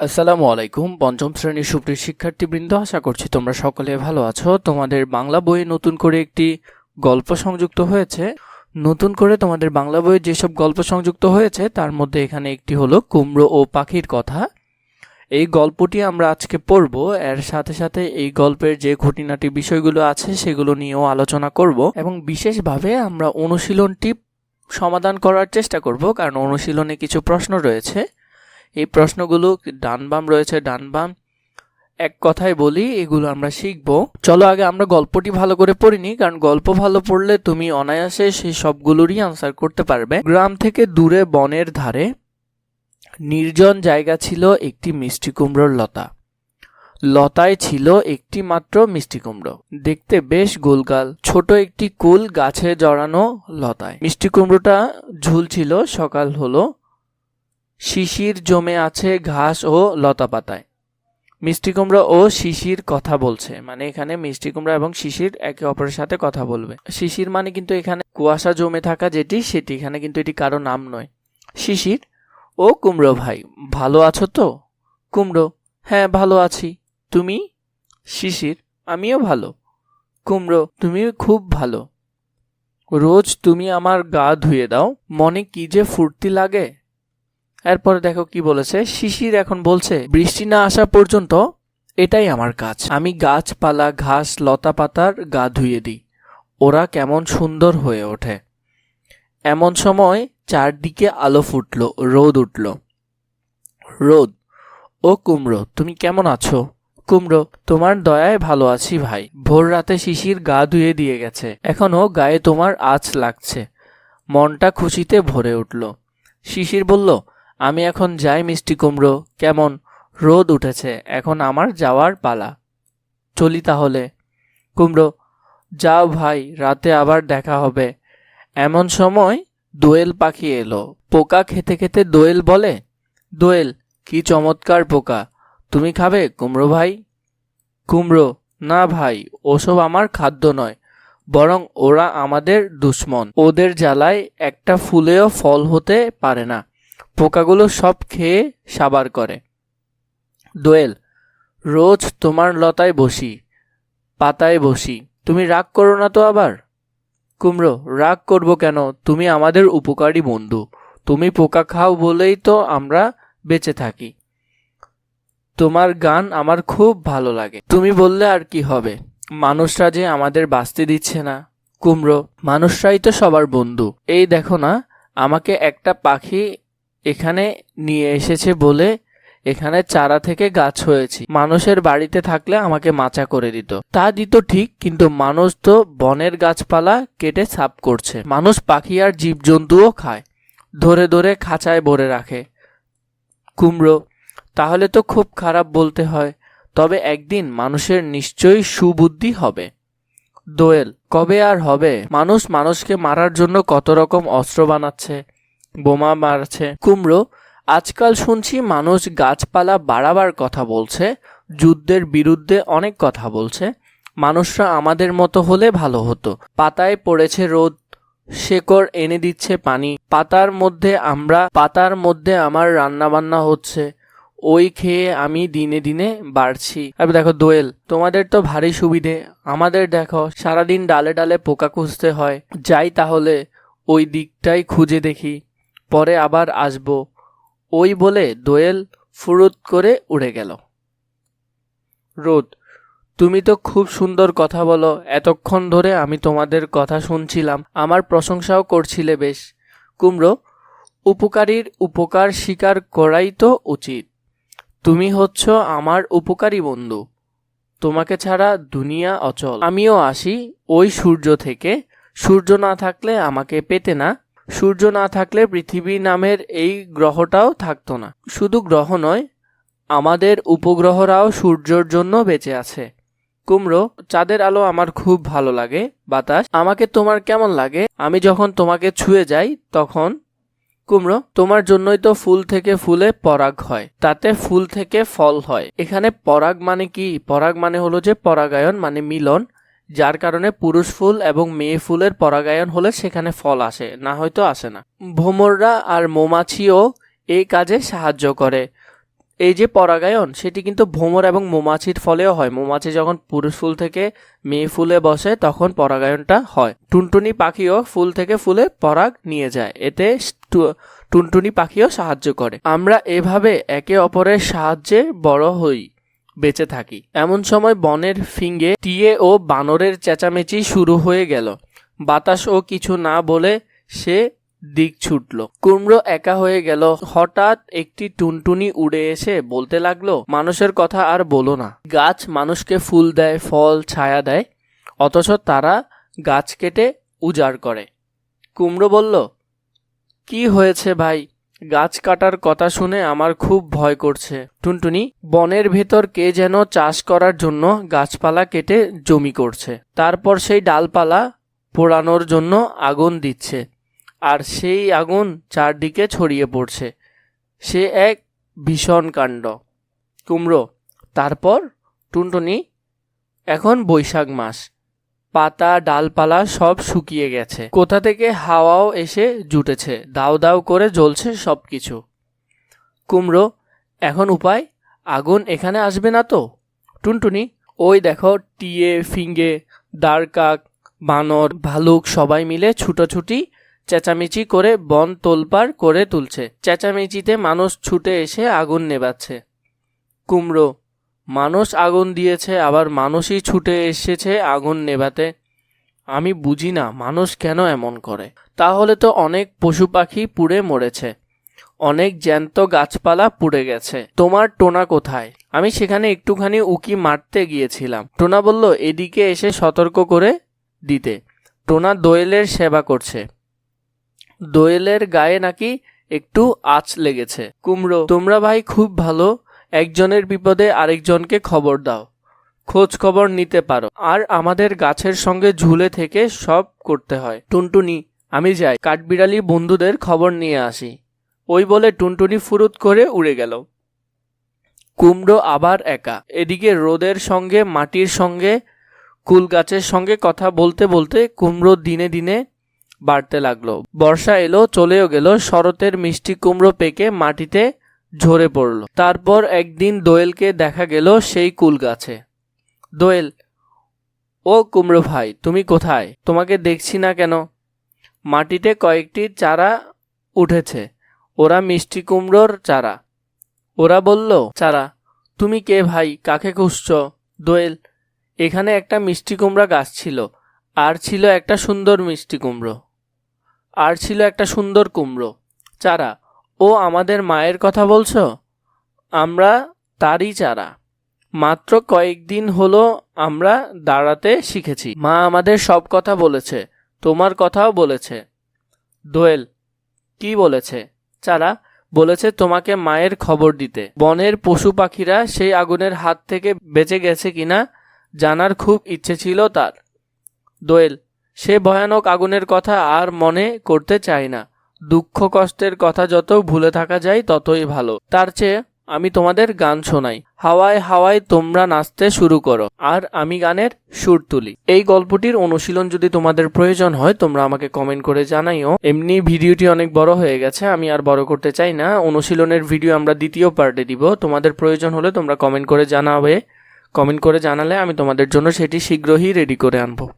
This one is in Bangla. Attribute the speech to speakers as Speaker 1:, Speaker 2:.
Speaker 1: আসসালামু আলাইকুম, পঞ্চম শ্রেণির সুপ্রিয় শিক্ষার্থীবৃন্দ, আশা করছি তোমরা সকলে ভালো আছো। তোমাদের বাংলা বইয়ে নতুন করে একটি গল্প সংযুক্ত হয়েছে। নতুন করে তোমাদের বাংলা বইয়ে যেসব গল্প সংযুক্ত হয়েছে, তার মধ্যে এখানে একটি হলো কুমড়ো ও পাখির কথা। এই গল্পটি আমরা আজকে পড়ব। এর সাথে সাথে এই গল্পের যে খুঁটিনাটি বিষয়গুলো আছে, সেগুলো নিয়েও আলোচনা করব এবং বিশেষভাবে আমরা অনুশীলনটি সমাধান করার চেষ্টা করব, কারণ অনুশীলনে কিছু প্রশ্ন রয়েছে। এই প্রশ্নগুলো ডান বাম রয়েছে ডান বাম এক কথায় বলি, এগুলো আমরা শিখব। চলো আগে আমরা গল্পটি ভালো করে পড়িনি কারণ গল্প ভালো পড়লে তুমি অনায়াসে সেই সবগুলোরই আনসার করতে পারবে। গ্রাম থেকে দূরে বনের ধারে নির্জন জায়গা ছিল একটি মিষ্টি কুমড়োর লতা। লতায় ছিল একটি মাত্র মিষ্টি কুমড়ো। দেখতে বেশ গোলগাল, ছোট একটি কুল গাছে জড়ানো লতায়। মিষ্টি কুমড়োটা ঝুলছিল সকাল হলো। শিশির জমে আছে ঘাস ও লতা পাতায়। মিষ্টি কুমড়া ও শিশির কথা বলছে। মানে এখানে মিষ্টি কুমড়া এবং শিশির একে অপরের সাথে কথা বলবে। শিশির মানে কিন্তু এখানে কুয়াশা জমে থাকা যেটি, সেটি এখানে কিন্তু এটি কারও নাম নয়। শিশির, ও কুমড়ো ভাই, ভালো আছো তো? কুমড়ো হ্যাঁ ভালো আছি। তুমি? শিশির, আমিও ভালো। কুমড়ো তুমি খুব ভালো। রোজ তুমি আমার গা ধুয়ে দাও। মনে কি যে ফুর্তি লাগে? এরপরে দেখো কি বলেছে, শিশির এখন বলছে, বৃষ্টি না আসা পর্যন্ত এটাই আমার কাজ। আমি গাছপালা, ঘাস, লতা পাতার গা ধুয়ে দিই। ওরা কেমন সুন্দর হয়ে ওঠে। এমন সময় চারদিকে আলো ফুটলো, রোদ উঠল। রোদ, ও কুমড়ো, তুমি কেমন আছো? কুমড়ো, তোমার দয়ায় ভালো আছি ভাই। ভোর রাতে শিশির গা ধুয়ে দিয়ে গেছে। এখনও গায়ে তোমার আঁচ লাগছে। মনটা খুশিতে ভরে উঠল। শিশির বলল আমি এখন যাই, মিষ্টি কুমড়ো। কেমন? রোদ উঠেছে, এখন আমার যাওয়ার পালা। চলি তাহলে। কুমড়ো, যাও ভাই, রাতে আবার দেখা হবে। এমন সময় দোয়েল পাখি এলো। পোকা খেতে খেতে দোয়েল বলে, দোয়েল, কি চমৎকার পোকা। তুমি খাবে কুমড়ো ভাই? কুমড়ো, না ভাই, ওসব আমার খাদ্য নয়, বরং ওরা আমাদের দুশ্মন। ওদের জ্বালায় একটা ফুলেও ফল হতে পারে না। পোকাগুলো সব খেয়ে সাবার করে। দোয়েল, রোজ তোমার লতায় বসি, পাতায় বসি। তুমি রাগ করো না তো আবার? কুমড়ো, রাগ করব কেন? তুমি আমাদের উপকারী বন্ধু। তুমি পোকা খাও বলেই তো আমরা বেঁচে থাকি। তোমার গান আমার খুব ভালো লাগে। তুমি বললে আর কি হবে? মানুষরা যে আমাদের বাঁচতে দিচ্ছে না। কুমড়ো, মানুষরাই তো সবার বন্ধু। এই দেখো না, আমাকে একটা পাখি এখানে নিয়ে এসেছে বলে এখানে চারা থেকে গাছ হয়েছি। মানুষের বাড়িতে থাকলে আমাকে মাচা করে দিত। তা দিত ঠিক, কিন্তু মানুষ তো বনের গাছপালা কেটে সাপ করছে। মানুষ পাখি আর জীবজন্তুও খায়। ধরে ধরে খাঁচায় ভরে রাখে। কুমড়ো, তাহলে তো খুব খারাপ বলতে হয়। তবে একদিন মানুষের নিশ্চয়ই সুবুদ্ধি হবে। দোয়েল, কবে আর হবে? মানুষ মানুষকে মারার জন্য কত রকম অস্ত্র বানাচ্ছে। বোমা মারছে। কুমড়ো, আজকাল শুনছি মানুষ গাছপালা বাড়াবার কথা বলছে, যুদ্ধের বিরুদ্ধে অনেক কথা বলছে। মানুষরা আমাদের মতো হলে ভালো হতো। পাতায় পড়েছে রোদ, শেকড় এনে দিচ্ছে পানি। পাতার মধ্যে আমরা, পাতার মধ্যে আমার রান্না বান্না হচ্ছে। ওই খেয়ে আমি দিনে দিনে বাড়ছি। আর দেখো দোয়েল, তোমাদের তো ভারী সুবিধে। আমাদের দেখো, সারাদিন ডালে ডালে পোকা খুঁজতে হয়। যাই তাহলে, ওই দিকটাই খুঁজে দেখি। পরে আবার আসব। ওই বলে দোয়েল ফুরুত করে উড়ে গেল। রোদ, তুমি তো খুব সুন্দর কথা বলো। এতক্ষণ ধরে আমি তোমাদের কথা শুনছিলাম। আমার প্রশংসাও করছিলে বেশ। কুমড়ো, উপকারীর উপকার স্বীকার করাই তো উচিত। তুমি হচ্ছ আমার উপকারী বন্ধু। তোমাকে ছাড়া দুনিয়া অচল। আমিও আসি ওই সূর্য থেকে। সূর্য না থাকলে আমাকে পেতে না। সূর্য না থাকলে পৃথিবী নামের এই গ্রহটাও থাকতো না। শুধু গ্রহ নয়, আমাদের উপগ্রহরাও সূর্যর জন্য বেঁচে আছে। কুমড়ো, চাঁদের আলো আমার খুব ভালো লাগে। বাতাস, আমাকে তোমার কেমন লাগে? আমি যখন তোমাকে ছুঁয়ে যাই, তখন কুমড়ো, তোমার জন্যই তো ফুল থেকে ফুলে পরাগ হয়। তাতে ফুল থেকে ফল হয়। এখানে পরাগ মানে কি? পরাগ মানে হলো যে পরাগায়ন মানে মিলন। যার কারণে পুরুষ ফুল এবং মেয়ে ফুলের পরাগায়ন হলে সেখানে ফল আসে, না হয়তো আসে না। ভোমররা আর মৌমাছিও এই কাজে সাহায্য করে। এই যে পরাগায়ন, সেটি কিন্তু ভ্রমর এবং মৌমাছির ফলেও হয়। মৌমাছি যখন পুরুষ ফুল থেকে মেয়ে ফুলে বসে, তখন পরাগায়নটা হয়। টুনটুনি পাখিও ফুল থেকে ফুলে পরাগ নিয়ে যায়। এতে টুনটুনি পাখিও সাহায্য করে। আমরা এভাবে একে অপরের সাহায্যে বড় হই। বেঁচে থাকি। এমন সময় বনের ফিঙ্গে টিয়ে ও বানরের চেঁচামেচি শুরু হয়ে গেল। বাতাস ও কিছু না বলে সে দিক ছুটল। কুমড়ো একা হয়ে গেল। হঠাৎ একটি টুনটুনি উড়ে এসে বলতে লাগল, মানুষের কথা আর বলো না। গাছ মানুষকে ফুল দেয়, ফল, ছায়া দেয়, অথচ তারা গাছ কেটে উজাড় করে। কুমড়ো বলল, কি হয়েছে ভাই? গাছ কাটার কথা শুনে আমার খুব ভয় করছে। টুনটুনি, বনের ভেতর কে যেন চাষ করার জন্য গাছপালা কেটে জমি করছে। তারপর সেই ডালপালা পোড়ানোর জন্য আগুন দিচ্ছে। আর সেই আগুন চারদিকে ছড়িয়ে পড়ছে। সে এক ভীষণ কাণ্ড। কুমড়ো, তারপর টুনটুনি, এখন বৈশাখ মাস। পাতা, ডালপালা সব শুকিয়ে গেছে। কোথা থেকে হাওয়াও এসে জুটেছে। দাও দাও করে জ্বলছে সব কিছু কুমড়ো, এখন উপায়? আগুন এখানে আসবে না তো? টুনটুনি, ওই দেখো, টিয়ে, ফিঙ্গে দাঁড়কাক বানর, ভালুক সবাই মিলে ছুটোছুটি, চেঁচামেচি করে বন তোলপাড় করে তুলছে। চেঁচামেচিতে মানুষ ছুটে এসে আগুন নেবাচ্ছে কুমড়ো মানুষ আগুন দিয়েছে, আবার মানুষই ছুটে এসেছে আগুন নেভাতে। আমি বুঝি না মানুষ কেন এমন করে। তাহলে তো অনেক পশু পাখি পুড়ে মরেছে। অনেক জ্যান্ত গাছপালা পুড়ে গেছে। তোমার টোনা কোথায়? আমি সেখানে একটুখানি উকি মারতে গিয়েছিলাম। টোনা বলল, এদিকে এসে সতর্ক করে দিতে। টোনা দোয়েলের সেবা করছে। দোয়েলের গায়ে নাকি একটু আঁচ লেগেছে। কুমড়ো, তোমরা ভাই খুব ভালো একজনের বিপদে আরেকজনকে খবর দাও, খোঁজ খবর নিতে পারো। আর আমাদের গাছের সঙ্গে ঝুলে থেকে সব করতে হয়। টুনটুনি, আমি যাই। কাঠবিড়ালি বন্ধুদের খবর নিয়ে আসি। ওই বলে টুনটুনি ফুরুত করে উড়ে গেল। কুমড়ো আবার একা। এদিকে রোদের সঙ্গে, মাটির সঙ্গে, কুল গাছের সঙ্গে কথা বলতে বলতে কুমড়ো দিনে দিনে বাড়তে লাগল। বর্ষা এলো, চলেও গেল। শরতের মিষ্টি কুমড়ো পেকে মাটিতে ঝরে পড়ল। তারপর একদিন দোয়েলকে দেখা গেল সেই কুল গাছে। দোয়েল, ও কুমড়ো ভাই, তুমি কোথায়? তোমাকে দেখছি না কেন? মাটিতে কয়েকটি চারা উঠেছে। ওরা মিষ্টি কুমড়োর চারা। ওরা বলল, চারা, তুমি কে ভাই? কাকে খুঁজছ? দোয়েল, এখানে একটা মিষ্টি কুমড়া গাছ ছিল। আর ছিল একটা সুন্দর মিষ্টি কুমড়ো। আর ছিল একটা সুন্দর কুমড়ো। চারা ও আমাদের মায়ের কথা বলছো? আমরা তারই চারা। মাত্র কয়েকদিন হলো আমরা দাঁড়াতে শিখেছি। মা আমাদের সব কথা বলেছে, তোমার কথাও বলেছে। দোয়েল, কি বলেছে? চারা, বলেছে তোমাকে মায়ের খবর দিতে। বনের পশু পাখিরা সেই আগুনের হাত থেকে বেঁচে গেছে কিনা জানার খুব ইচ্ছে ছিল তার। দোয়েল, সে ভয়ানক আগুনের কথা আর মনে করতে চায় না। দুঃখ কষ্টের কথা যত ভুলে থাকা যায়, ততই ভালো। তার চেয়ে আমি তোমাদের গান শোনাই। হাওয়ায় হাওয়ায় তোমরা নাচতে শুরু করো, আর আমি গানের সুর তুলি। এই গল্পটির অনুশীলন যদি তোমাদের প্রয়োজন হয়, তোমরা আমাকে কমেন্ট করে জানাইও। এমনি ভিডিওটি অনেক বড় হয়ে গেছে, আমি আর বড় করতে চাই না। অনুশীলনের ভিডিও আমরা দ্বিতীয় পার্টে দিব। তোমাদের প্রয়োজন হলে তোমরা কমেন্ট করে জানাবে। কমেন্ট করে জানালে আমি তোমাদের জন্য সেটি শীঘ্রই রেডি করে আনব।